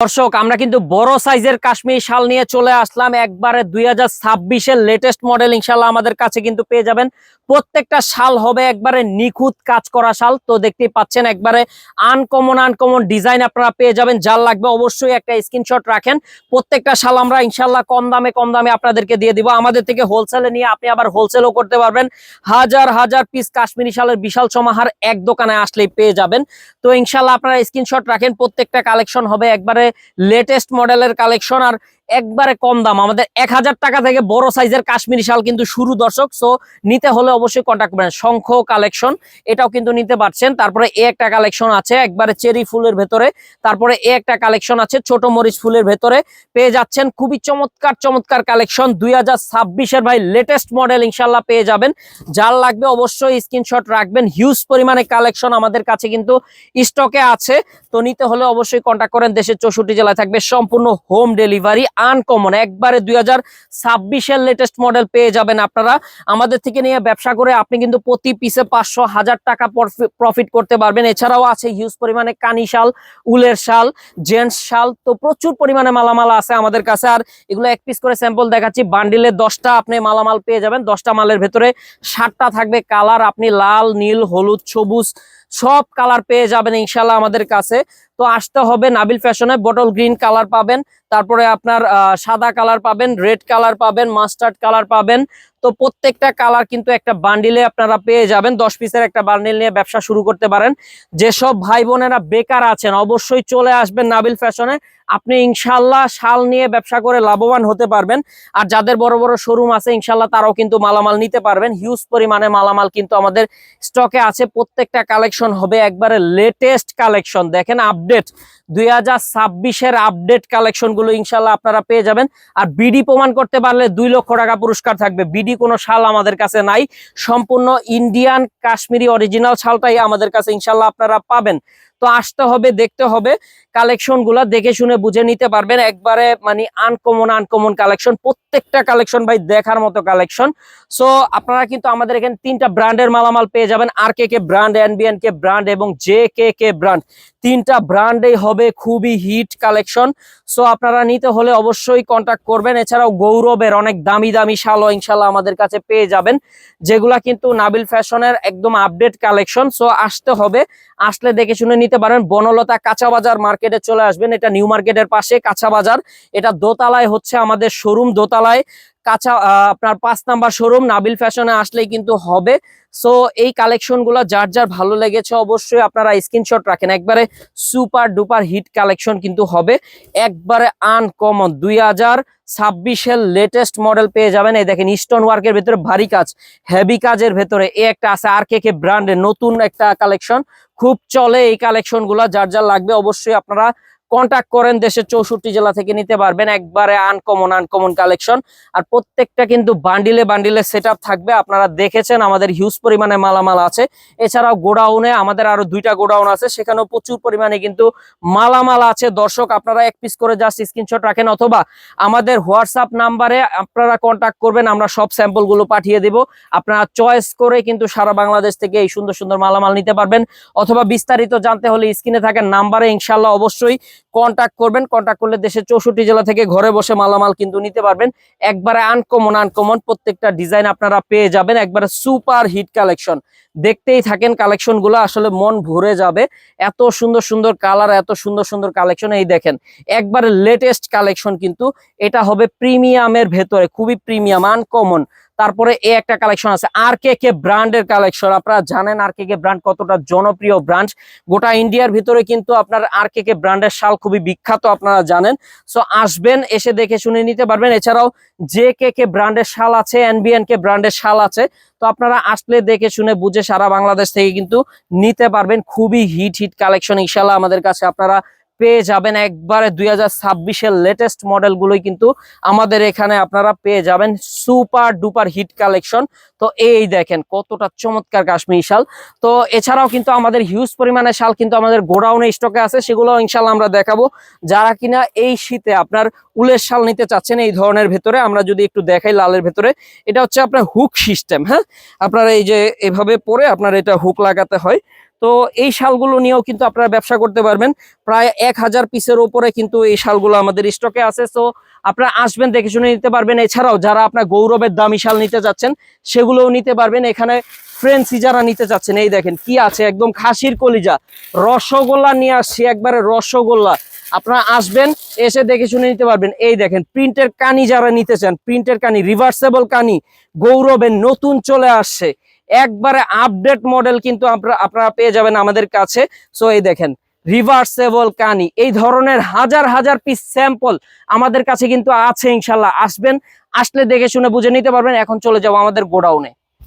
দর্শক, আমরা কিন্তু বড় সাইজের কাশ্মীরি শাল নিয়ে চলে আসলাম। একবারে দুই হাজার ছাব্বিশের লেটেস্ট মডেল ইনশাল্লাহ আমাদের কাছে কিন্তু পেয়ে যাবেন। প্রত্যেকটা শাল হবে একবারে নিখুঁত কাজ করা শাল। তো দেখতেই পাচ্ছেন, একবারে আনকমন আনকমন ডিজাইন আপনারা পেয়ে যাবেন। যার লাগবে অবশ্যই একটা স্ক্রিনশট রাখেন। প্রত্যেকটা শাল আমরা ইনশাল্লাহ কম দামে কম দামে আপনাদেরকে দিয়ে দিব। আমাদের থেকে হোলসেলে নিয়ে আপনি আবার হোলসেলও করতে পারবেন। হাজার হাজার পিস কাশ্মীরি শালের বিশাল সমাহার এক দোকানে আসলেই পেয়ে যাবেন। তো ইনশাল্লাহ আপনারা স্ক্রিনশট রাখেন। প্রত্যেকটা কালেকশন হবে একবারে লেটেস্ট মডেলের কালেকশন আর একবারে কম দাম। আমাদের এক হাজার টাকা থেকে বড় সাইজের কাশ্মীরি শাল কিন্তু শুরু দর্শক সো নিতে হলে অবশ্যই কন্ট্যাক্ট করবেন। শঙ্খ কালেকশন এটাও কিন্তু নিতে পারছেন। তারপরে এ একটা কালেকশন আছে, একবারে চেরি ফুলের ভেতরে। তারপরে এ একটা কালেকশন আছে, ছোট মরিচ ফুলের ভেতরে। পেয়ে যাচ্ছেন খুবই চমৎকার চমৎকার কালেকশন দুই হাজার ছাব্বিশের ভাই লেটেস্ট মডেল ইনশাল্লাহ পেয়ে যাবেন। যার লাগবে অবশ্যই স্ক্রিনশট রাখবেন। হিউজ পরিমাণে কালেকশন আমাদের কাছে কিন্তু স্টকে আছে। তো নিতে হলে অবশ্যই কন্ট্যাক্ট করেন। দেশের চৌষট্টি জেলায় থাকবে সম্পূর্ণ হোম ডেলিভারি আনকমন, একবারে দুই হাজার ছাব্বিশের লেটেস্ট মডেল পেয়ে যাবেন আপনারা। আমাদের থেকে নিয়ে ব্যবসা করে আপনি কিন্তু প্রতি পিসে পাঁচশো হাজার টাকা প্রফিট করতে পারবেন। এছাড়াও আছে হিউজ পরিমাণে কানি শাল, উলের শাল জেন্টস শাল, তো প্রচুর পরিমাণে মালামাল আছে আমাদের কাছে। আর এগুলো এক পিস করে স্যাম্পল দেখাচ্ছি বান্ডিলে দশটা আপনি মালামাল পেয়ে যাবেন, দশটা মালের ভেতরে ষাটটা থাকবে কালার আপনি লাল, নীল, হলুদ, সবুজ, সব কালার পেয়ে যাবেন ইনশাল্লাহ আমাদের কাছে। তো আসতে হবে নাবিল ফ্যাশনে, বটল গ্রিন কালার পাবেন, তারপরে আপনার সাদা কালার পাবেন, রেড কালার পাবেন, মাস্টার্ড কালার পাবেন তো প্রত্যেকটা কালার কিন্তু একটা বান্ডিলে আপনারা পেয়ে যাবেন। দশ পিসের একটা বান্ডিল নিয়ে ব্যবসা শুরু করতে পারেন। যেসব ভাই বোনেরা বেকার আছেন, অবশ্যই চলে আসবেন নাবিল ফ্যাশনে। আপনি ইনশাল্লাহ শাল নিয়ে ব্যবসা করে লাভবান হতে পারবেন। আর যাদের বড় বড় শোরুম আছে ইনশাল্লাহ তারাও কিন্তু মালামাল নিতে পারবেন। হিউজ পরিমাণে মালামাল কিন্তু আমাদের স্টকে আছে। প্রত্যেকটা কালেকশন হবে একবারে লেটেস্ট কালেকশন। দেখেন আপডেট দুই হাজার ছাব্বিশের আপডেট কালেকশনগুলো ইনশাল্লাহ আপনারা পেয়ে যাবেন। আর বিডি প্রমাণ করতে পারলে দুই লক্ষ টাকা পুরস্কার থাকবে। বিডি কোনো শাল আমাদের কাছে নাই। সম্পূর্ণ ইন্ডিয়ান কাশ্মীরি অরিজিনাল শালটাই আমাদের কাছে ইনশাল্লাহ আপনারা পাবেন। তো আসতে হবে, দেখতে হবে। কালেকশনগুলা দেখে শুনে বুঝে নিতে পারবেন। একবারে মানে আনকমন আনকমন কালেকশন প্রত্যেকটা কালেকশন ভাই দেখার মতো কালেকশন সো আপনারা কিন্তু আমাদের এখানে তিনটা ব্র্যান্ডের মালামাল পেয়ে যাবেন। আর K K brand NBN K brand এবং জে কে কে ব্র্যান্ড তিনটা ব্র্যান্ডেই হবে খুবই হিট কালেকশন সো আপনারা নিতে হলে অবশ্যই কন্টাক্ট করবেন। এছাড়াও গৌরবের অনেক দামি দামি শালও ইনশাল্লাহ আমাদের কাছে পেয়ে যাবেন। যেগুলা কিন্তু নাবিল ফ্যাশনের একদম আপডেট কালেকশন সো আসতে হবে। আসলে দেখে শুনে নিতে পারেন। বনলতা কাঁচা বাজার মার্কেটে চলে আসবেন। এটা নিউ মার্কেটের পাশে কাঁচা বাজার। এটা দোতলায় হচ্ছে আমাদের শোরুম দোতলায়। কাঁচা আপনার পাঁচ নাম্বার শোরুম নাবিল ফ্যাশনে আসলেই কিন্তু হবে। সো এই কালেকশনগুলো যার যার ভালো লেগেছে অবশ্যই আপনারা স্ক্রিনশট রাখেন। একবারে সুপার ডুপার হিট কালেকশন কিন্তু হবে। একবারে আনকমন দুই হাজার ছাব্বিশের লেটেস্ট মডেল পেয়ে যাবেন। এই দেখেন স্টোন ওয়ার্কের ভেতরে ভারী কাজ হেভি কাজের ভেতরে। এ একটা আছে আর কে কে ব্র্যান্ডের নতুন একটা কালেকশন খুব চলে এই কালেকশনগুলা, যার যার লাগবে অবশ্যই আপনারা কন্টাক্ট করেন দেশের চৌষট্টি জেলা থেকে নিতে পারবেন একবারে আনকমন আনকমন কালেকশন আর প্রত্যেকটা কিন্তু বান্ডিলে বান্ডিলে সেট থাকবে। আপনারা দেখেছেন আমাদের হিউজ পরিমাণে মালামাল আছে। এছাড়াও গোডাউনে আমাদের আরও দুইটা গোডাউন আছে। সেখানেও প্রচুর পরিমাণে কিন্তু মালামাল আছে। দর্শক, আপনারা এক পিস করে জাস্ট স্ক্রিনশট রাখেন অথবা আমাদের হোয়াটসঅ্যাপ নাম্বারে আপনারা কন্টাক্ট করবেন। আমরা সব স্যাম্পলগুলো পাঠিয়ে দেব। আপনারা চয়েস করে কিন্তু সারা বাংলাদেশ থেকে এই সুন্দর সুন্দর মালামাল নিতে পারবেন। অথবা বিস্তারিত জানতে হলে স্ক্রিনে থাকেন নাম্বারে ইনশাল্লাহ অবশ্যই কন্টাক্ট করবেন কন্টাক্ট করলে দেশের চৌষট্টি জেলা থেকে ঘরে বসে মালামাল কিন্তু নিতে পারবেন। একবারে আনকমন আনকমন প্রত্যেকটা ডিজাইন আপনারা পেয়ে যাবেন, একবারে সুপার হিট কালেকশন দেখতেই থাকেন কালেকশনগুলো আসলে মন ভরে যাবে। এত সুন্দর সুন্দর কালার এত সুন্দর সুন্দর কালেকশন এই দেখেন, একবারে লেটেস্ট কালেকশন কিন্তু এটা হবে প্রিমিয়ামের ভেতরে, খুবই প্রিমিয়াম আনকমন তারপরে এ একটা কালেকশন আছে। আর কে কে ব্র্যান্ডের কালেকশন আপনারা জানেন আর কে কে ব্র্যান্ড কতটা জনপ্রিয় ব্র্যান্ড। গোটা ইন্ডিয়ার ভিতরে কিন্তু আপনার আর কে কে ব্র্যান্ডের শাল খুবই বিখ্যাত, আপনারা জানেন। সো আসবেন, এসে দেখে শুনে নিতে পারবেন। এছাড়াও যে কে কে ব্র্যান্ডের শাল আছে এনবিএন কে ব্র্যান্ডের শাল আছে, তো আপনারা আসলে দেখে শুনে বুঝে সারা বাংলাদেশ থেকে কিন্তু নিতে পারবেন। খুবই হিট হিট কালেকশন ইনশাল্লাহ আমাদের কাছে আপনারা পেয়ে যাবেন একবারে দুই হাজার ছাব্বিশের লেটেস্ট মডেল গুলোই কিন্তু আমাদের এখানে আপনারা পেয়ে যাবেন সুপার ডুপার হিট কালেকশন তো এই দেখেন কতটা চমৎকার কাশ্মীর শাল। তো এছাড়াও কিন্তু আমাদের হিউজ পরিমাণে শাল কিন্তু আমাদের গোডাউনে স্টকে আছে সেগুলো ইনশাল্লাহ আমরা দেখাবো। যারা কিনা এই শীতে আপনার উলের শাল নিতে চাচ্ছেন এই ধরনের ভেতরে, আমরা যদি একটু দেখাই লালের ভেতরে, এটা হচ্ছে আপনার হুক সিস্টেম হ্যাঁ? আপনার এই যে এভাবে পরে আপনার এটা হুক লাগাতে হয়। তো এই শালগুলো নিয়েও কিন্তু আপনারা ব্যবসা করতে পারবেন। প্রায় এক হাজার পিসের উপরে কিন্তু এই শালগুলো আমাদের স্টকে আছে। তো আপনারা আসবেন, দেখে শুনে নিতে পারবেন। এছাড়াও যারা আপনার গৌরবের দামি শাল নিতে যাচ্ছেন, সেগুলোও নিতে পারবেন। এখানে ফ্রেন্সি যারা নিতে চাচ্ছেন এই দেখেন কি আছে, একদম খাসির কলিজা। রসগোল্লা নিয়ে আসছি একবারে রসগোল্লা। আপনারা আসবেন, এসে দেখে শুনে নিতে পারবেন। এই দেখেন, প্রিন্টের কানি যারা নিতে চান, প্রিন্টের কানি রিভার্সেবল কানি, গৌরবের নতুন চলে আসছে। একবারে আপডেট মডেল কিন্তু আপনারা পেয়ে যাবেন আমাদের কাছে। সো এই দেখেন রিভার্সেবল কানি। এই ধরনের হাজার হাজার পিস স্যাম্পল আমাদের কাছে কিন্তু আছে, ইনশাল্লাহ, আসবেন। আসলে দেখে শুনে বুঝে নিতে পারবেন। এখন চলে যাব আমাদের গোডাউনে।